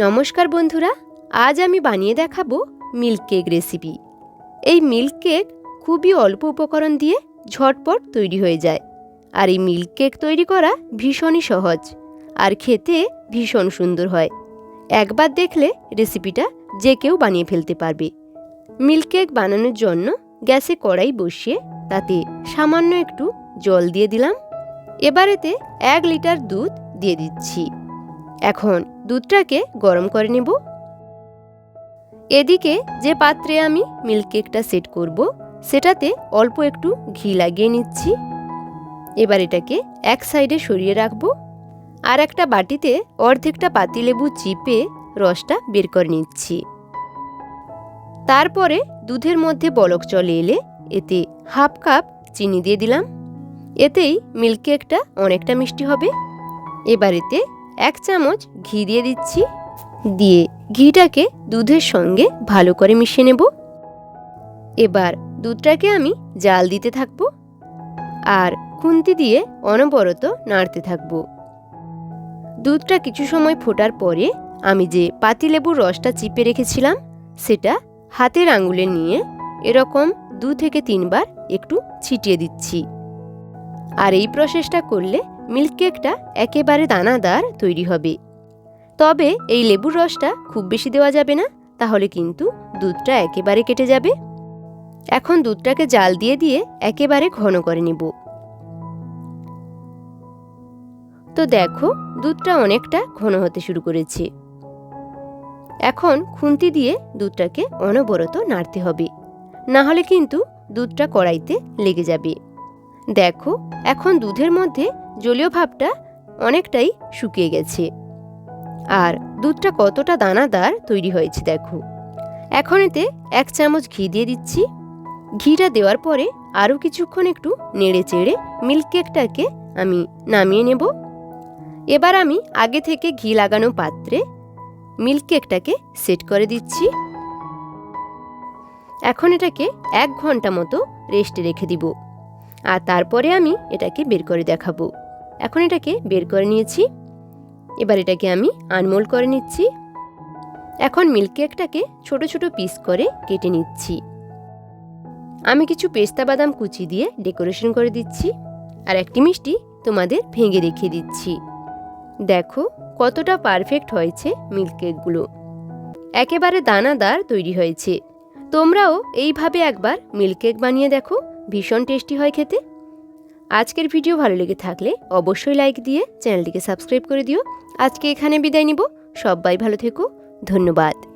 নমস্কার বন্ধুরা, আজ আমি বানিয়ে দেখাবো মিল্ক কেক রেসিপি এই মিল্ক কেক খুবই অল্প উপকরণ দিয়ে ঝটপট তৈরি হয়ে যায়। আর এই মিল্ক কেক তৈরি করা ভীষণই সহজ, আর খেতে ভীষণ সুন্দর হয়। একবার দেখলে রেসিপিটা যে কেউ বানিয়ে ফেলতে পারবে। মিল্ক কেক বানানোর জন্য গ্যাসে কড়াই বসিয়ে তাতে সামান্য একটু জল দিয়ে দিলাম। এবারেতে এক লিটার দুধ দিয়ে দিচ্ছি। এখন দুধটাকে গরম করে নেব। এদিকে যে পাত্রে আমি মিল্ক কেকটা সেট করব, সেটাতে অল্প একটু ঘি লাগিয়ে নিচ্ছি। এবার এটাকে এক সাইডে সরিয়ে রাখব আর একটা বাটিতে অর্ধেকটা পাতিলেবু চিপে রসটা বের করে নিচ্ছি। তারপরে দুধের মধ্যে বলক চলে এলে এতে হাফ কাপ চিনি দিয়ে দিলাম। এতেই মিল্ক কেকটা অনেকটা মিষ্টি হবে। এবার এতে এক চামচ ঘি দিয়ে দিচ্ছি। দিয়ে ঘিটাকে দুধের সঙ্গে ভালো করে মিশিয়ে নেব। এবার দুধটাকে আমি জাল দিতে থাকব আর খুন্তি দিয়ে অনবরত নাড়তে থাকব। দুধটা কিছু সময় ফোটার পরে আমি যে পাতিলেবুর রসটা চিপে রেখেছিলাম, সেটা হাতের আঙুলে নিয়ে এরকম দু থেকে তিনবার একটু ছিটিয়ে দিচ্ছি। আর এই প্রসেসটা করলে মিল্ক কেকটা একেবারে দানাদার তৈরি হবে। তবে এই লেবুর রসটা খুব বেশি দেওয়া যাবে না, তাহলে কিন্তু দুধটা একেবারে কেটে যাবে। এখন দুধটাকে জাল দিয়ে দিয়ে একেবারে ঘন করে নেব। তো দেখো, দুধটা অনেকটা ঘন হতে শুরু করেছে। এখন খুন্তি দিয়ে দুধটাকে অনবরত নাড়তে হবে। না হলে কিন্তু দুধটা কড়াইতে লেগে যাবে। দেখো, এখন দুধের মধ্যে জলীয় ভাবটা অনেকটাই শুকিয়ে গেছে। আর দুধটা কতটা দানাদার তৈরি হয়েছে দেখো। এখন এতে এক চামচ ঘি দিয়ে দিচ্ছি। ঘিটা দেওয়ার পরে আরও কিছুক্ষণ একটু নেড়ে চেড়ে মিল্ক কেকটাকে আমি নামিয়ে নেব। এবার আমি আগে থেকে ঘি লাগানো পাত্রে মিল্ক কেকটাকে সেট করে দিচ্ছি। এখন এটাকে এক ঘণ্টা মতো রেস্টে রেখে দিব। আর তারপরে আমি এটাকে বের করে দেখাবো। এখন এটাকে বের করে নিয়েছি। এবার এটাকে আমি আনমোল করে নিচ্ছি। এখন মিল্ক কেকটাকে ছোট ছোট পিস করে কেটে নিচ্ছি। আমি কিছু পেস্তা বাদাম কুচি দিয়ে ডেকোরেশন করে দিচ্ছি। আর একটি মিষ্টি তোমাদের ভেঙে রেখে দিচ্ছি। দেখো কতটা পারফেক্ট হয়েছে মিল্ক কেকগুলো একেবারে দানাদার তৈরি হয়েছে। তোমরাও এইভাবে একবার মিল্ক কেক বানিয়ে দেখো। ভীষণ টেস্টি হয় খেতে। আজকের ভিডিও ভালো লেগে থাকলে অবশ্যই লাইক দিয়ে চ্যানেলটিকে সাবস্ক্রাইব করে দিও। আজকে এখানে বিদায় নিব। সবাই ভালো থেকো। ধন্যবাদ।